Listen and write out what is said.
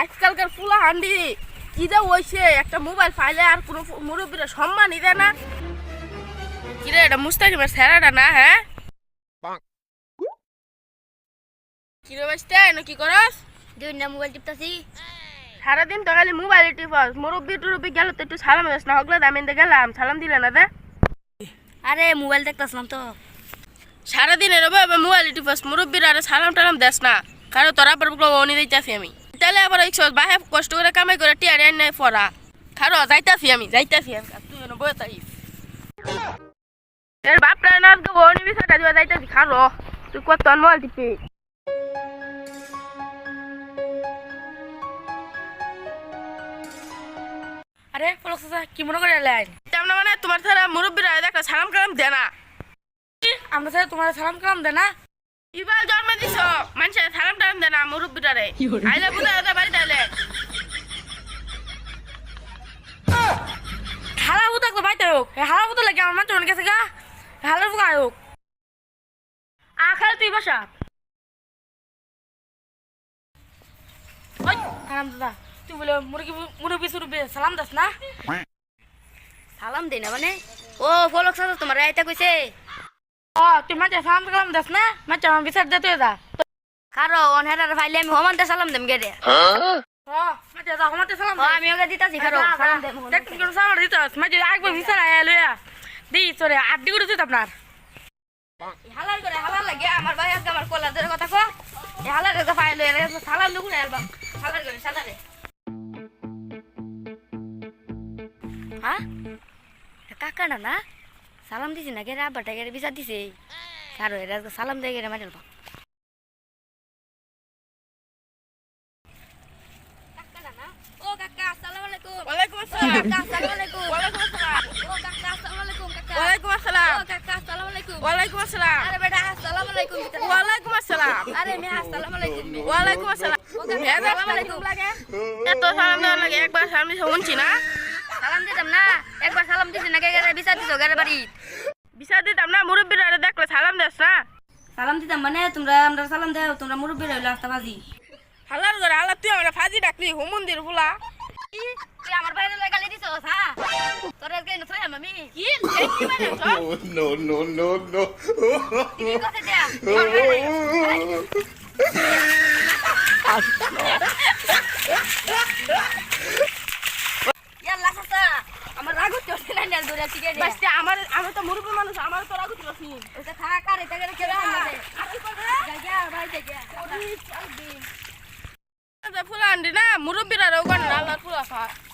আজকালকার ফুলা হান্ডি কি যে হইছে? একটা মোবাইল ফাইলে আর কোনো মুরব্বীরা সম্মানই দেয় না। কিরে এটা মুস্তাকিমের স্যারাটা না হ্যাঁ? কিরে কি করস? দুই না মোবাইল টিপতাছি। সারাদিন তো খালি মোবাইল টিপস। মুরব্বী টুরব্বী গেল তো একটু সালাম দিস না হগলে আমি গেলাম সালাম দিলে না দে। আরে মোবাইল দেখতাছিলাম তো। সারাদিন এরবে মোবাইল টিপস মুরব্বীর আরে সালাম টালাম দেস না। কারও তোরা পর অনি দিতেছি আমি। তাহলে আবার এই বাহে কষ্ট করে কামাই করে টিয়ারে নাই পড়া খারো, যাইতাছি আমি যাইতাছি আমি। তুই বয়ে তাইস এর বাপটা না তো অনি বিষয়টা দিবা যাইতাছি, খারো। তুই কত মোবাইল টিপি আরে পলক চাচা, কি মনে করে এলেন তেমন মানে তোমার ছাড়া মুরব্বীরা দেখা সালাম কালাম দে না। আমরা স্যার তোমার সালাম কালাম দে না। ইবার জন্ম দিছ? মানুষের সালাম না মুরব্বীটারে। আইলে বুঝা যেতে বাড়ি তাইলে হালা বুতা বাইতে হোক হালা বুতা লাগে আমার মানুষ গেছে গা। হালা বুকা হোক। আখাল তুই বসা। দাদা তুই বলে মুরগি মুরগি সুরবি সালাম দাস না? সালাম দে না মানে? ও চাচা তোমার আইতা কইছে। ও তুই মাঝে সালাম কালাম দাস না? মাঝে আমার বিচার দে তুই দা। কারও অনহেরার ফাইলে আমি হমানতে সালাম দেম গেরে আমি ওকে দিতাছি কারও সালাম দেম সালাম দিতাস মাঝে একবার বিচার আয়া লইয়া দি তোরে আড্ডি করে দিত আপনার। হালাল করে হালাল লাগে। আমার ভাই আজকে আমার কলার ধরে কথা কো এই হালাল করে ফাইল লইয়া সালাম লুকুন আলবা হালাল করে সালারে হ্যাঁ? কাকা না সালাম দিছি না গেরে আব্বাটা গেরে বিচার দিছে। কারও এর সালাম দিয়ে গেরে মারিল বা ও কাকা আসসালামু আলাইকুম ওয়ালাইকুম আসসালাম কাকা আসসালামু আলাইকুম ওয়ালাইকুম আসসালাম ও কাকা আসসালামু আলাইকুম কাকা ওয়ালাইকুম আসসালাম ও কাকা আসসালামু আলাইকুম ওয়ালাইকুম আসসালাম আরে বেটা আসসালামু আলাইকুম ওয়ালাইকুম আসসালাম আরে মেয়ে আসসালামু আলাইকুম ওয়ালাইকুম আসসালাম আসসালামু আলাইকুম লাগে এত সালাম দেওয়ার লাগে একবার সালাম শুনছি না? সালাম দিতাম না। একবার সালাম দিছি না গেরে বিচার দিছো গেরে বাড়ি। বিচার দিতাম না মুরব্বীরা আরে দেখলে সালাম দেস না? সালাম দিতাম মানে তোমরা আমরা সালাম দেও তোমরা মুরব্বী রইল আস্তা বাজি হালার করে হালার তুই আমার ফাজি ডাকলি হুমন্দির ফুলা তুই আমার বাইরে লাগে গালি দিছস হ্যাঁ? তোর আজকে নথই আমি কি? মানে সব? no, no, no, no, কি কথা দেয়া? ইয়াল্লা সাসা আমার রাগ হচ্ছে না নেল দৌড়া ঠিক আছে বাস্তে আমার আমি তো মুরব্বী মানুষ আমার তো রাগুতি লসি ওটা থাক আর এটা গেলে কেন হবে যা ভাই যা ফুলা না মুরব্বীরা আল্লাহর